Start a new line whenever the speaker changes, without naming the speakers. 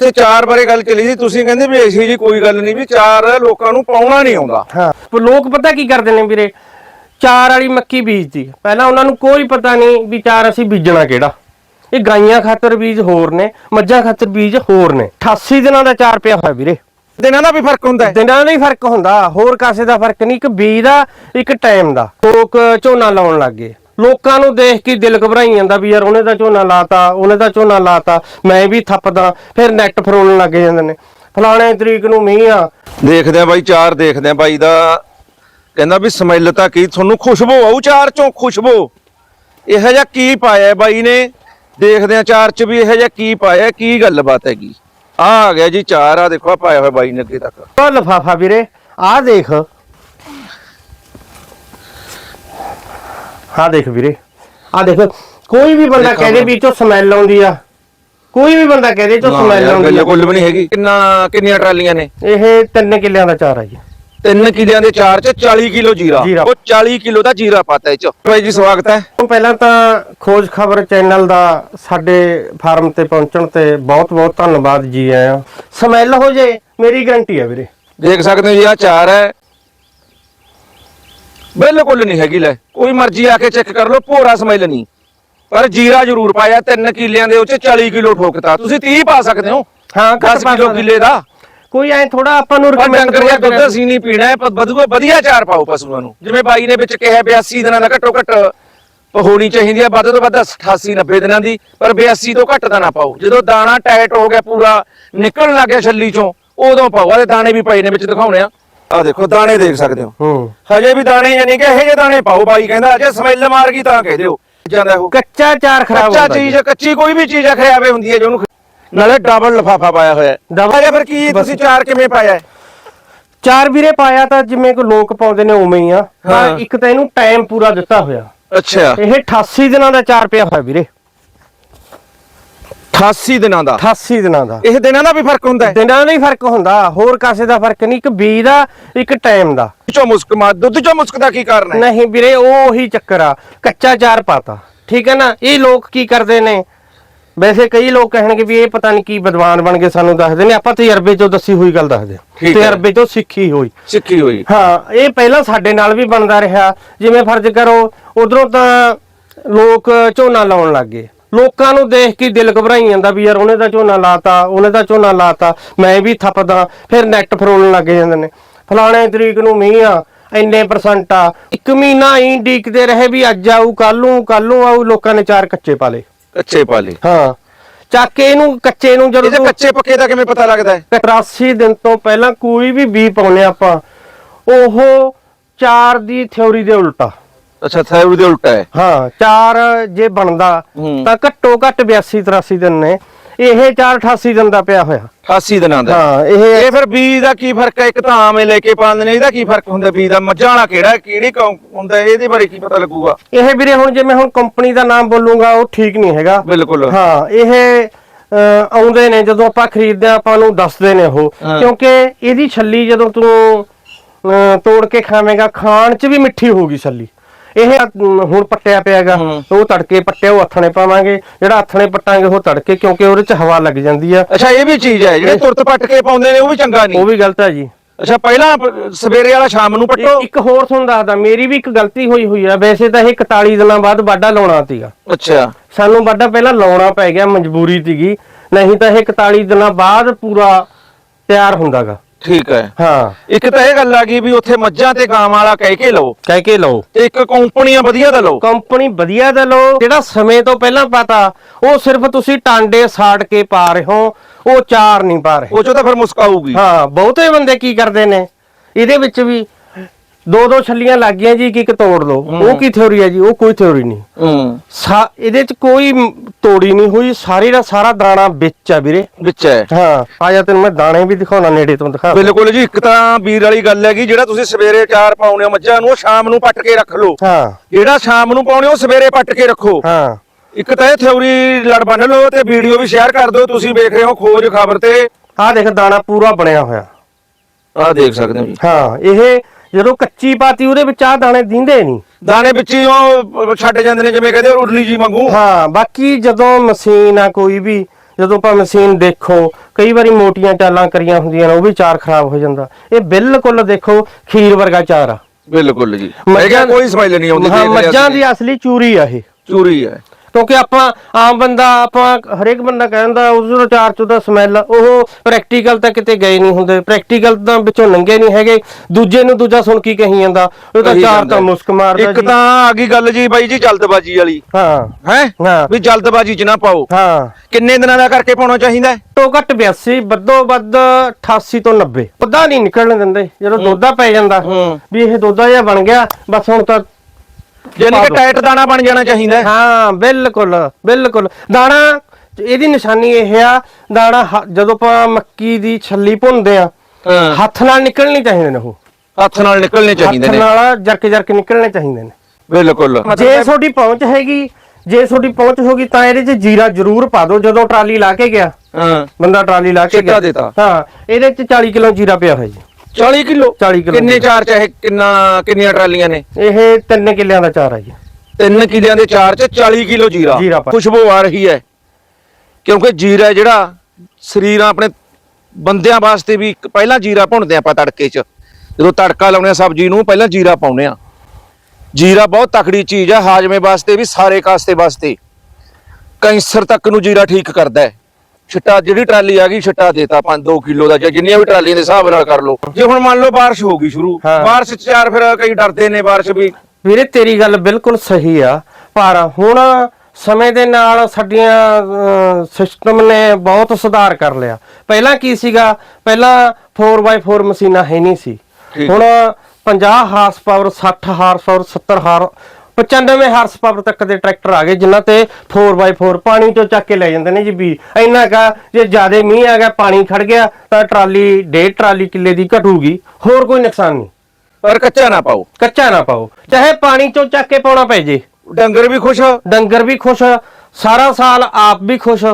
ਤੇ ਚਾਰ ਬਾਰੇ ਗੱਲ ਚੱਲੀ ਸੀ ਤੁਸੀਂ ਕਹਿੰਦੇ ਵੀ ਐਸੀ ਜੀ ਕੋਈ ਗੱਲ ਨਹੀਂ ਵੀ ਚਾਰ ਲੋਕਾਂ ਨੂੰ ਪਾਉਣਾ ਨਹੀਂ ਆਉਂਦਾ।
ਹਾਂ। ਪਰ ਲੋਕ ਪਤਾ ਕੀ ਕਰਦੇ ਨੇ ਵੀਰੇ? ਚਾਰ ਵਾਲੀ ਮੱਕੀ ਬੀਜਦੀ ਪਹਿਲਾਂ ਉਹਨਾਂ ਨੂੰ ਕੋਈ ਪਤਾ ਨਹੀਂ ਵੀ ਚਾਰ ਅਸੀਂ ਬੀਜਣਾ ਕਿਹੜਾ। ਇਹ ਗਾਈਆਂ ਖਾਤਰ ਬੀਜ ਹੋਰ ਨੇ ਮੱਝਾਂ ਖਾਤਰ ਬੀਜ ਹੋਰ ਨੇ। 88 ਦਿਨਾਂ ਦਾ ਚਾਰ ਪਿਆ ਹੋਇਆ ਵੀਰੇ।
ਦਿਨਾਂ ਦਾ ਵੀ ਫ਼ਰਕ ਹੁੰਦਾ ਹੈ।
ਦਿਨਾਂ ਦਾ ਹੀ ਫ਼ਰਕ ਹੁੰਦਾ ਹੋਰ ਕਾਸੇ ਦਾ ਫ਼ਰਕ ਨਹੀਂ ਇੱਕ ਬੀਜ ਦਾ ਇੱਕ ਟਾਈਮ ਦਾ। ਲੋਕ ਝੋਨਾ ਲਾਉਣ ਲੱਗ ਗਏ। ਲੋਕਾਂ ਨੂੰ ਦੇਖ ਕੇ ਦਿਲ ਘਬਰਾਈ ਜਾਂਦਾ ਵੀ ਯਾਰ ਉਹਨੇ ਤਾਂ ਝੋਨਾ ਲਾਤਾ ਉਹਨੇ ਤਾਂ ਝੋਨਾ ਲਾਤਾ ਮੈਂ ਵੀ ਥੱਪਦਾ ਫਿਰ ਨੈਟ ਫਰੋਲਣ ਲੱਗ ਜਾਂਦੇ ਨੇ। ਫਲਾਣੇ ਤਰੀਕ ਨੂੰ ਮੀਂਹ ਆ।
ਦੇਖਦੇ ਆ ਬਾਈ ਚਾਰ ਦੇਖਦੇ ਆ ਬਾਈ ਦਾ। ਕਹਿੰਦਾ ਵੀ ਸਮੈਲ ਤਾਂ ਕੀ ਤੁਹਾਨੂੰ ਖੁਸ਼ਬੂ ਆਊ ਚਾਰ ਚੋਂ ਖੁਸ਼ਬੂ। ਇਹੋ ਜਿਹਾ ਕੀ ਪਾਇਆ ਬਾਈ ਨੇ? ਦੇਖਦੇ ਆ ਚਾਰ ਚ ਵੀ ਇਹੋ ਜਿਹਾ ਕੀ ਪਾਇਆ ਕੀ ਗੱਲਬਾਤ ਹੈਗੀ? ਆ ਆ ਗਿਆ ਜੀ ਚਾਰ ਆ ਦੇਖੋ ਆ ਪਾਇਆ ਹੋਇਆ ਬਾਈ ਨੇ ਅੱਗੇ ਤੱਕ।
ਉਹ ਲਫਾਫਾ ਵੀਰੇ ਆਹ ਦੇਖ। ਆਹ ਦੇਖ ਵੀਰੇ ਆਹ ਦੇਖ ਕੋਈ ਵੀ ਬੰਦਾ ਕਹਦੇ ਵੀ ਚੋਂ ਸਮੈਲ ਆਉਂਦੀ ਆ ਕੋਈ ਵੀ ਬੰਦਾ ਕਹਦੇ ਚੋਂ ਸਮੈਲ ਆਉਂਦੀ ਆ।
ਬਿਲਕੁਲ ਵੀ ਨਹੀਂ ਹੈਗੀ। ਕਿੰਨਾ ਕਿੰਨੀਆਂ ਟਰਾਲੀਆਂ ਨੇ?
ਇਹ ਤਿੰਨ ਕਿੱਲਿਆਂ ਦਾ ਚਾਰ ਆ ਜੀ।
ਤਿੰਨ ਕਿਲਿਆਂ ਦੇ ਚਾਰ ਚ 40 ਕਿਲੋ ਜੀਰਾ। ਉਹ 40 ਕਿਲੋ ਦਾ ਜੀਰਾ ਪਾਤਾ ਇਹ ਚ। ਬਾਈ ਜੀ ਸਵਾਗਤ ਹੈ।
ਪਹਿਲਾਂ ਤਾਂ ਖੋਜ ਖਬਰ ਚੈਨਲ ਦਾ ਸਾਡੇ ਫਾਰਮ ਤੇ ਪਹੁੰਚਣ ਤੇ ਬਹੁਤ ਬਹੁਤ ਧੰਨਵਾਦ ਜੀ ਆਇਆਂ ਸਮੈਲ ਹੋ ਜੇ ਮੇਰੀ ਗਰੰਟੀ ਆ ਵੀਰੇ।
ਦੇਖ ਸਕਦੇ ਹੋ ਜੀ ਆ ਚਾਰ ਹੈ। ਬਿਲਕੁਲ ਨਹੀਂ ਹੈਗੀ ਲੈ। ਕੋਈ ਮਰਜ਼ੀ ਆ ਕੇ ਚੈੱਕ ਕਰ ਲਓ ਭੋਰਾ ਸਮੈਲ ਨਹੀਂ ਪਰ ਜੀਰਾ ਜ਼ਰੂਰ ਪਾਇਆ ਤਿੰਨ ਕਿੱਲਿਆਂ ਦੇ ਉਹ ਚ 40 ਕਿਲੋ ਠੋਕਤਾ। ਤੁਸੀਂ 30 ਪਾ ਸਕਦੇ ਹੋ?
ਹਾਂ ਘੱਟ
10
ਪਾ
ਕਿਲੋ
ਸਕਦੇ।
ਕਿੱਲੇ ਦਾ?
ਕੋਈ ਐ ਥੋੜਾ ਆਪਾਂ ਨੂੰ
ਪਰ ਡੰਗਰ
ਥੋੜ੍ਹਾ
ਦੁੱਧ ਅਸੀਂ ਨਹੀਂ ਪੀਣਾ ਹੈ ਪਰ ਵਧੂਆ ਵਧੀਆ ਚਾਰ ਪਾਓ ਪਸ਼ੂਆਂ ਨੂੰ। ਜਿਵੇਂ ਬਾਈ ਨੇ ਵਿੱਚ ਕਿਹਾ 82 ਦਿਨਾਂ ਦਾ ਘੱਟੋ ਘੱਟ ਹੋਣੀ ਚਾਹੀਦੀ ਹੈ ਵੱਧ ਤੋਂ ਵੱਧ 88 90 ਦਿਨਾਂ ਦੀ। ਪਰ 82 ਤੋਂ ਘੱਟ ਦਾ ਨਾ ਪਾਓ। ਜਦੋਂ ਦਾਣਾ ਟਾਈਟ ਹੋ ਗਿਆ ਪੂਰਾ ਨਿਕਲਣ ਲੱਗ ਗਿਆ ਛੱਲੀ ਚੋਂ ਉਦੋਂ ਪਾਓ। ਆਹ ਦਾਣੇ ਵੀ ਪਏ ਨੇ ਵਿੱਚ ਦਿਖਾਉਣੇ ਆ। ਆ ਦੇਖੋ ਦਾਣੇ ਦੇਖ ਸਕਦੇ ਹੋ।
ਹੂੰ।
ਹਜੇ ਵੀ ਦਾਣੇ ਯਾਨੀ ਕਿ ਇਹੋ ਜਿਹੇ ਦਾਣੇ ਪਾਓ ਬਾਈ ਕਹਿੰਦਾ ਅਜੇ ਸਮੈਲ ਮਾਰ ਗਈ ਤਾਂ ਕਹਿ ਦਿਓ। ਜਾਂਦਾ ਉਹ।
ਕੱਚਾ ਚਾਰ ਖਰਾਬ
ਕੱਚਾ
ਹੁੰਦਾ
ਚੀਜ਼
ਜੀ।
ਕੱਚੀ ਕੋਈ ਵੀ ਚੀਜ਼ ਖਰਾਬੇ ਹੁੰਦੀ ਹੈ ਜੇ ਉਹਨੂੰ ਨਾਲੇ ਡਬਲ ਲਫਾਫਾ ਪਾਇਆ ਹੋਇਆ ਹੈ। ਅਜੇ ਫਿਰ ਕੀ ਤੁਸੀਂ ਚਾਰ ਕਿਵੇਂ ਪਾਇਆ ਹੈ?
ਚਾਰ ਵੀਰੇ ਪਾਇਆ ਤਾਂ ਜਿਵੇਂ ਕੋ ਲੋਕ ਪਾਉਂਦੇ ਨੇ ਉਵੇਂ ਹੀ ਆ।
ਹਾਂ।
ਇੱਕ ਤਾਂ ਇਹਨੂੰ ਟਾਈਮ ਪੂਰਾ ਦਿੱਤਾ ਹੋਇਆ।
ਅੱਛਾ।
ਇਹ 88 ਦਿਨਾਂ ਦਾ ਚਾਰ ਪਿਆ ਹੋਇਆ ਵੀਰੇ।
88 ਦਿਨਾਂ ਦਾ।
88 ਦਿਨਾਂ ਦਾ।
ਇਹ ਦਿਨਾਂ ਦਾ ਵੀ ਫ਼ਰਕ ਹੁੰਦਾ ਹੈ?
ਦਿਨਾਂ ਦਾ ਹੀ ਫ਼ਰਕ ਹੁੰਦਾ। ਹੋਰ ਕਾਸੇ ਦਾ ਫ਼ਰਕ ਨਹੀਂ ਇੱਕ ਬੀਜ ਦਾ ਇੱਕ ਟਾਈਮ ਦਾ।
ਚੋਂ ਮੁਸਕ ਮਾਰ ਦੁੱਧ ਚੋਂ ਮੁਸਕ ਦਾ ਕੀ ਕਾਰਨ ਹੈ?
ਨਹੀਂ ਵੀਰੇ ਉਹ ਉਹੀ ਚੱਕਰ ਆ। ਕੱਚਾ ਚਾਰ ਪਾਤਾ। ਠੀਕ ਹੈ ਨਾ? ਇਹ ਲੋਕ ਕੀ ਕਰਦੇ ਨੇ? ਵੈਸੇ ਕਈ ਲੋਕ ਕਹਿਣਗੇ ਵੀ ਇਹ ਪਤਾ ਨਹੀਂ ਕੀ ਵਿਦਵਾਨ ਬਣ ਕੇ ਸਾਨੂੰ ਦੱਸਦੇ ਨੇ। ਆਪਾਂ ਤਜਰਬੇ ਚੋਂ ਦੱਸੀ ਹੋਈ ਗੱਲ ਦੱਸਦੇ। ਤਜਰਬੇ ਚੋਂ ਸਿੱਖੀ ਹੋਈ।
ਸਿੱਖੀ ਹੋਈ।
ਹਾਂ ਇਹ ਪਹਿਲਾਂ ਸਾਡੇ ਨਾਲ ਵੀ ਬਣਦਾ ਰਿਹਾ। ਜਿਵੇਂ ਫਰਜ਼ ਕਰੋ ਉਧਰੋਂ ਤਾਂ ਲੋਕ ਝੋਨਾ ਲਾਉਣ ਲੱਗ ਗਏ। ਲੋਕਾਂ ਨੂੰ ਦੇਖ ਕੇ ਦਿਲ ਘਬਰਾਈ ਜਾਂਦਾ ਵੀ ਯਾਰ ਉਹਨੇ ਤਾਂ ਝੋਨਾ ਲਾਤਾ ਉਹਨੇ ਤਾਂ ਝੋਨਾ ਲਾਤਾ ਮੈਂ ਵੀ ਥੱਪਦਾ ਫਿਰ ਨੈਟ ਫਰੋਲਣ ਲੱਗ ਜਾਂਦੇ ਨੇ। ਫਲਾਣੇ ਤਰੀਕ ਨੂੰ ਮੀਂਹ ਆ ਇੰਨੇ ਪਰਸੈਂਟ ਆ। ਇੱਕ ਮਹੀਨਾ ਹੀ ਡੀਕਦੇ ਰਹੇ ਵੀ ਅੱਜ ਆਊ ਕੱਲ ਨੂੰ ਕੱਲ ਨੂੰ ਆਊ ਲੋਕਾਂ ਨੇ ਚਾਰ ਕੱਚੇ ਪਾ ਲਏ
ਕੱਚੇ ਪਾਲੇ।
ਹਾਂ। ਚੱਕ ਕੇ ਇਹਨੂੰ ਕੱਚੇ ਨੂੰ ਜਦੋਂ
ਇਹਦੇ ਕੱਚੇ ਪੱਕੇ ਦਾ ਕਿਵੇਂ ਪਤਾ ਲੱਗਦਾ ਹੈ?
83 ਦਿਨ ਤੋਂ ਪਹਿਲਾਂ ਕੋਈ ਵੀ ਬੀ ਪਾਉਨੇ ਆਪਾਂ ਉਹ ਚਾਰ ਦੀ ਥਿਉਰੀ ਦੇ ਉਲਟਾ।
ਅੱਛਾ ਥੈਰੂ ਦੇ ਉਲਟਾ ਹੈ।
ਹਾਂ ਚਾਰ ਜੇ ਬਣਦਾ। ਤਾਂ ਘੱਟੋ ਘੱਟ 82 83 ਦਿਨ ਨੇ। ਇਹ 4 88 ਦਿਨ ਦਾ ਪਿਆ ਹੋਇਆ।
88 ਦਿਨਾਂ ਦਾ।
ਹਾਂ ਇਹ
ਇਹ ਫਿਰ ਬੀਜ ਦਾ ਕੀ ਫ਼ਰਕ ਹੈ? ਇੱਕ ਤਾਂ ਆਵੇਂ ਲੈ ਕੇ ਪਾਉਂਦੇ ਨੇ ਇਹਦਾ ਕੀ ਫ਼ਰਕ ਹੁੰਦਾ? ਬੀਜ ਦਾ ਮੱਝਾਂ ਵਾਲਾ ਕਿਹੜਾ ਕਿਹੜੀ ਹੁੰਦਾ? ਇਹਦੇ ਬਾਰੇ ਕੀ ਪਤਾ ਲੱਗੂਗਾ?
ਇਹ ਵੀਰੇ ਹੁਣ ਜੇ ਮੈਂ ਹੁਣ ਕੰਪਨੀ ਦਾ ਨਾਮ ਬੋਲੂੰਗਾ ਉਹ ਠੀਕ ਨਹੀਂ ਹੈਗਾ।
ਬਿਲਕੁਲ।
ਹਾਂ ਇਹ ਆਉਂਦੇ ਨੇ ਜਦੋਂ ਆਪਾਂ ਖਰੀਦਦੇ ਹਾਂ ਆਪਾਂ ਨੂੰ ਦੱਸਦੇ ਨੇ ਉਹ। ਕਿਉਂਕਿ ਇਹਦੀ ਛੱਲੀ ਜਦੋਂ ਤੂੰ ਤੋੜ ਕੇ ਖਾਵੇਂਗਾ ਖਾਣ 'ਚ ਵੀ ਮਿੱਠੀ ਹੋਊਗੀ ਛੱਲੀ। ਇਹ ਅਮ, ਹੁਣ ਪੱਟਿਆ ਪਿਆਗਾ। ਉਹ ਤੜਕੇ ਪੱਟਿਆ ਉਹ ਹੱਥਣੇ ਪਾਵਾਂਗੇ। ਜਿਹੜਾ ਹੱਥਣੇ ਪੱਟਾਂਗੇ ਉਹ ਤੜਕੇ ਕਿਉਂਕਿ ਉਹਦੇ 'ਚ ਹਵਾ ਲੱਗ ਜਾਂਦੀ ਆ।
ਅੱਛਾ ਇਹ ਵੀ ਚੀਜ਼ ਹੈ ਜਿਹੜੇ ਤੁਰਤ ਪੱਟ ਕੇ ਪਾਉਂਦੇ ਨੇ ਉਹ ਵੀ ਚੰਗਾ
ਉਹ
ਨਹੀਂ
ਵੀ ਗਲਤ ਹੈ ਜੀ।
ਅੱਛਾ ਪਹਿਲਾਂ ਪ- ਸਵੇਰੇ ਵਾਲਾ ਸ਼ਾਮ ਨੂੰ ਪੱਟੋ।
ਇੱਕ- ਇੱਕ ਹੋਰ ਤੁਹਾਨੂੰ ਦੱਸਦਾ ਮੇਰੀ ਵੀ ਇੱਕ ਗਲਤੀ ਹੋਈ ਹੋਈ ਆ। ਵੈਸੇ ਤਾਂ ਇਹ 41 ਦਿਨਾਂ ਬਾਅਦ ਵਾਢਾ ਲਾਉਣਾ ਸੀਗਾ।
ਅੱਛਾ।
ਸਾਨੂੰ ਵਾਢਾ ਪਹਿਲਾਂ ਲਾਉਣਾ ਪੈ ਗਿਆ ਮਜਬੂਰੀ ਸੀਗੀ। ਨਹੀਂ ਤਾਂ ਇਹ 41 ਦਿਨਾਂ ਬਾਅਦ ਪੂਰਾ ਤਿਆਰ ਹੁੰਦਾਗਾ।
ਠੀਕ ਹੈ।
ਹਾਂ।
ਇੱਕ ਤਾਂ ਇਹ ਗੱਲ ਆ ਗਈ ਵੀ ਉੱਥੇ ਮੱਝਾਂ ਤੇ ਗਾਂ ਵਾਲਾ ਕਹਿ ਕੇ ਲਓ।
ਕਹਿ ਕੇ ਲਓ।
ਤੇ ਇੱਕ ਕੰਪਨੀਆਂ ਵਧੀਆ ਦਾ ਲਓ।
ਕੰਪਨੀ ਵਧੀਆ ਦਾ ਲਓ। ਜਿਹੜਾ ਸਮੇਂ ਤੋਂ ਪਹਿਲਾਂ ਪਤਾ ਉਹ ਸਿਰਫ ਤੁਸੀਂ ਟਾਂਡੇ ਸਾੜ ਕੇ ਪਾ ਰਹੇ ਹੋ ਉਹ ਚਾਰ ਨਹੀਂ ਪਾ ਰਹੇ।
ਉਹ ਚੋਂ ਤਾਂ ਫਿਰ ਮੁਸਕਾਊਗੀ।
ਹਾਂ ਬਹੁਤੇ ਬੰਦੇ ਕੀ ਕਰਦੇ ਨੇ? ਇਹਦੇ ਵਿੱਚ ਵੀ ਦੋ ਦੋ ਛੱਲੀਆਂ ਲੱਗ ਗਈਆਂ ਜੀ ਕਿ ਇੱਕ ਤੋੜ ਲਓ। ਉਹ ਕੀ ਥਿਉਰੀ ਹੈ ਜੀ? ਉਹ ਕੋਈ ਥਿਉਰੀ ਨਹੀਂ।
ਹੂੰ।
ਸਾ ਇਹਦੇ ਚ ਕੋਈ ਤੋੜੀ ਨਹੀਂ ਹੋਈ। ਸਾਰੀ ਦਾ ਸਾਰਾ ਦਾਣਾ ਵਿੱਚ ਆ ਵੀਰੇ।
ਵਿੱਚ ਹੈ।
ਹਾਂ। ਆ ਜਾ ਤੈਨੂੰ ਮੈਂ ਦਾਣੇ ਵੀ ਦਿਖਾਉਣਾ ਨੇੜੇ ਤੋਂ ਦਿਖਾ।
ਬਿਲਕੁਲ ਜੀ ਇੱਕ ਤਾਂ ਵੀਰ ਵਾਲੀ ਗੱਲ ਹੈਗੀ ਜਿਹੜਾ ਤੁਸੀਂ ਸਵੇਰੇ ਚਾਰ ਪਾਉਣੇ ਹੋ ਮੱਝਾਂ ਨੂੰ ਉਹ ਸ਼ਾਮ ਨੂੰ ਪੱਟ ਕੇ ਰੱਖ ਲਓ।
ਹਾਂ।
ਜਿਹੜਾ ਸ਼ਾਮ ਨੂੰ ਪਾਉਣੇ ਉਹ ਸਵੇਰੇ ਪੱਟ ਕੇ ਰੱਖੋ।
ਹਾਂ।
ਇੱਕ ਤਾਂ ਇਹ ਥਿਉਰੀ ਲੜ ਬੰਨ ਲਓ ਤੇ ਵੀਡੀਓ ਵੀ ਸ਼ੇਅਰ ਕਰ ਦਿਓ। ਤੁਸੀਂ ਵੇਖ ਰਹੇ ਹੋ ਖੋਜ ਖਬਰ ਤੇ।
ਆਹ ਦੇਖ ਦਾਣਾ ਪੂਰਾ ਬਣਿਆ ਹੋਇਆ।
ਆਹ ਦੇਖ ਸਕਦੇ ਹੋ ਜੀ।
ਹਾਂ ਇਹ ਜਦੋਂ ਕੱਚੀ ਪਾਤੀ ਉਹਦੇ ਵਿੱਚ ਆ ਦਾਣੇ ਦਿੰਦੇ ਨਹੀਂ।
ਦਾਣੇ ਵਿੱਚ ਹੀ ਉਹ ਛੱਡ ਜਾਂਦੇ ਨੇ ਜਿਵੇਂ ਕਹਿੰਦੇ ਉਰਲੀ ਜੀ ਵਾਂਗੂ।
ਹਾਂ ਬਾਕੀ ਜਦੋਂ ਮਸ਼ੀਨ ਆ ਕੋਈ ਵੀ ਜਦੋਂ ਆਪਾਂ ਮਸ਼ੀਨ ਦੇਖੋ ਕਈ ਵਾਰੀ ਮੋਟੀਆਂ ਚਾਲਾਂ ਕਰੀਆਂ ਹੁੰਦੀਆਂ ਨੇ ਉਹ ਵੀ ਚਾਰ ਖਰਾਬ ਹੋ ਜਾਂਦਾ। ਇਹ ਬਿਲਕੁਲ ਦੇਖੋ ਖੀਰ ਵਰਗਾ ਚਾਰ ਆ।
ਬਿਲਕੁਲ ਜੀ। ਮੈਂ ਕਿਹਾ ਕੋਈ ਸਮੈਲ ਨਹੀਂ ਆਉਂਦੀ
ਹਾਂ ਮੱਝਾਂ। ਦੀ ਅਸਲੀ ਚੂਰੀ ਆ ਇਹ।
ਚੂਰੀ ਹੈ
ਕਿਉਂਕਿ ਆਪਾਂ ਆਮ ਬੰਦਾ ਆਪਾਂ ਹਰੇਕ ਬੰਦਾ ਕਹਿੰਦਾ ਉਸ ਦਾ ਚਾਰ ਚੋਂ ਦਾ ਸਮੈਲ ਉਹ ਪ੍ਰੈਕਟੀਕਲ ਤਾਂ ਕਿਤੇ ਗਏ ਨਹੀਂ ਹੁੰਦੇ। ਪ੍ਰੈਕਟੀਕਲ ਤਾਂ ਵਿੱਚੋਂ ਲੰਘੇ ਨਹੀਂ ਹੈਗੇ। ਦੂਜੇ ਨੂੰ ਦੂਜਾ ਸੁਣ ਕੀ ਕਹੀ ਜਾਂਦਾ। ਉਹ ਤਾਂ ਚਾਰ ਤਾਂ ਮੁਸਕ ਮਾਰਦਾ
ਇੱਕ। ਤਾਂ ਆ ਗਈ ਗੱਲ ਜੀ ਬਾਈ ਜੀ ਜਲਦਬਾਜੀ ਵਾਲੀ।
ਹਾਂ।
ਹੈ। ਵੀ ਜਲਦਬਾਜੀ ਚ ਨਾ ਪਾਓ।
ਹਾਂ।
ਕਿੰਨੇ ਦਿਨਾਂ ਦਾ ਕਰਕੇ ਪਾਉਣਾ ਚਾਹੀਦਾ?
ਘੱਟੋ ਘੱਟ 82 ਵੱਧੋ ਵੱਧ 88 ਤੋਂ 90 ਪੱਦਾ ਨਹੀਂ ਨਿਕਲਣ ਦਿੰਦੇ। ਜਦੋਂ ਦੋਦਾ ਪੈ ਜਾਂਦਾ। ਵੀ ਇਹ ਦੋਦਾ ਜਿਹਾ ਬਣ ਗਿਆ। ਬਸ ਹੁਣ ਤਾਂ
ਯਾਨੀ ਕਿ। ਟਾਈਟ ਦਾਣਾ ਬਣ ਜਾਣਾ ਚਾਹੀਦਾ ਹੈ।
ਹਾਂ ਬਿਲਕੁਲ ਬਿਲਕੁਲ। ਦਾਣਾ ਇਹਦੀ ਨਿਸ਼ਾਨੀ ਇਹ ਆ ਦਾਣਾ ਹ- ਜਦੋਂ ਆਪਾਂ ਮੱਕੀ ਦੀ ਛੱਲੀ ਭੁੰਨਦੇ ਆ
ਹਾਂ।
ਹੱਥ ਨਾਲ ਨਿਕਲਣੀ ਚਾਹੀਦੇ ਨੇ ਉਹ।
ਹੱਥ ਨਾਲ ਨਿਕਲਣੇ ਚਾਹੀਦੇ
ਹੱਥ
ਨੇ।
ਨਾਲ ਜਰਕ ਜਰਕ ਨਿਕਲਣੇ ਚਾਹੀਦੇ ਨੇ।
ਬਿਲਕੁਲ।
ਜੇ ਤੁਹਾਡੀ ਪਹੁੰਚ ਹੈਗੀ ਜੇ ਤੁਹਾਡੀ ਪਹੁੰਚ ਹੋਗੀ ਤਾਂ ਇਹਦੇ 'ਚ ਜੀਰਾ ਜ਼ਰੂਰ ਪਾ ਦਿਓ ਜਦੋਂ ਟਰਾਲੀ ਲਾ ਕੇ ਗਿਆ।
ਹਾਂ।
ਬੰਦਾ ਟਰਾਲੀ ਲਾ ਕੇ ਗਿਆ। ਹਾਂ ਇਹਦੇ 'ਚ 40 ਕਿਲੋ ਜੀਰਾ ਪਿਆ ਹੋਇਆ ਜੀ।
40 ਕਿਲੋ?
40 ਕਿਲੋ
ਕਿੰਨੇ ਚਾਰ ਚਾਹੇ ਕਿੰਨਾ ਕਿੰਨੀਆਂ ਟਰਾਲੀਆਂ ਨੇ?
ਇਹ ਤਿੰਨ ਕਿੱਲਿਆਂ ਦਾ ਚਾਰ ਜੀ।
ਤਿੰਨ ਕਿਲਿਆਂ ਦੇ ਚਾਰ ਚ 40 ਕਿਲੋ ਜੀਰਾ।
ਜੀਰਾ ਪਾ-
ਖੁਸ਼ਬੂ ਆ ਰਹੀ ਹੈ। ਕਿਉਂਕਿ ਜੀਰਾ ਜਿਹੜਾ ਸਰੀਰ ਆਪਣੇ ਬੰਦਿਆਂ ਵਾਸਤੇ ਵੀ ਇੱਕ- ਪਹਿਲਾਂ ਜੀਰਾ ਭੁੰਨਦੇ ਆਪਾਂ ਤੜਕੇ 'ਚ। ਜਦੋਂ ਤੜਕਾ ਲਾਉਣੇ ਆ ਸਬਜ਼ੀ ਨੂੰ ਪਹਿਲਾਂ ਜੀਰਾ ਪਾਉਨੇ ਆ ਜੀਰਾ ਬਹੁਤ ਤਕੜੀ ਚੀਜ਼ ਹੈ ਹਾਜਮੇ ਵਾਸਤੇ ਵੀ ਸਾਰੇ ਕਾਸਤੇ ਵਾਸਤੇ। ਕੈਂਸਰ ਤੱਕ ਨੂੰ ਜੀਰਾ ਠੀਕ ਕਰਦਾ ਹੈ। ਛਿੱਟਾ ਜਿਹੜੀ ਟਰਾਲੀ ਆ ਗਈ ਛਿੱਟਾ ਦੇਤਾ 5-2 ਕਿਲੋ ਦਾ ਜਾਂ ਜਿੰਨੀਆਂ ਵੀ ਟਰਾਲੀਆਂ ਦੇ ਹਿਸਾਬ ਨਾਲ ਕਰ ਲਓ। ਜੇ ਹੁਣ ਮੰਨ ਲਓ ਬਾਰਿਸ਼ ਹੋ ਗਈ ਸ਼ੁਰੂ
ਹਾਂ।
ਬਾਰਿਸ਼ ਚ ਯਾਰ ਫਿਰ ਕਈ ਡਰਦੇ ਨੇ ਬਾਰਿਸ਼ ਵੀ।
ਵੀਰੇ ਤੇਰੀ ਗੱਲ ਬਿਲਕੁਲ ਸਹੀ ਆ। ਪਰ ਹੁਣ ਸਮੇਂ ਦੇ ਨਾਲ ਸਾਡੀਆਂ ਸਿਸਟਮ ਨੇ ਬਹੁਤ ਸੁਧਾਰ ਕਰ ਲਿਆ। ਪਹਿਲਾਂ ਕੀ ਸੀਗਾ? ਪਹਿਲਾਂ 4x4 ਮਸ਼ੀਨਾਂ ਹੈ ਨਹੀਂ ਸੀ।
ਠੀਕ।
ਹੁਣ 50 ਹਾਰਸ ਪਾਵਰ 60 ਹਾਰਸ ਪਾਵਰ 70 ਹਾਰ 95 ਹਾਰਸ ਪਾਵਰ ਤੱਕ ਦੇ ਟਰੈਕਟਰ ਆ ਗਏ ਜਿਨ੍ਹਾਂ ਤੇ 4x4 ਪਾਣੀ ਚੋਂ ਚੱਕ ਕੇ ਲੈ ਜਾਂਦੇ ਨੇ ਜੀ ਵੀ ਇੰਨਾ ਕਾ ਜੇ ਜ਼ਿਆਦਾ ਮੀਂਹ ਆ ਗਿਆ ਪਾਣੀ ਖੜ ਗਿਆ ਤਾਂ ਟਰਾਲੀ ਡੇਢ ਟਰਾਲੀ ਕਿੱਲੇ ਦੀ ਘਟੂਗੀ। ਹੋਰ ਕੋਈ ਨੁਕਸਾਨ ਨਹੀਂ।
ਪਰ ਕੱਚਾ ਨਾ ਪਾਓ।
ਕੱਚਾ ਨਾ ਪਾਓ। ਚਾਹੇ ਪਾਣੀ ਚੋਂ ਚੱਕ ਕੇ ਪਾਉਣਾ ਪੈ ਜੇ।
ਡੰਗਰ ਵੀ ਖੁਸ਼
ਡੰਗਰ ਵੀ ਖੁਸ਼ ਸਾਰਾ ਸਾਲ ਆਪ ਵੀ ਖੁਸ਼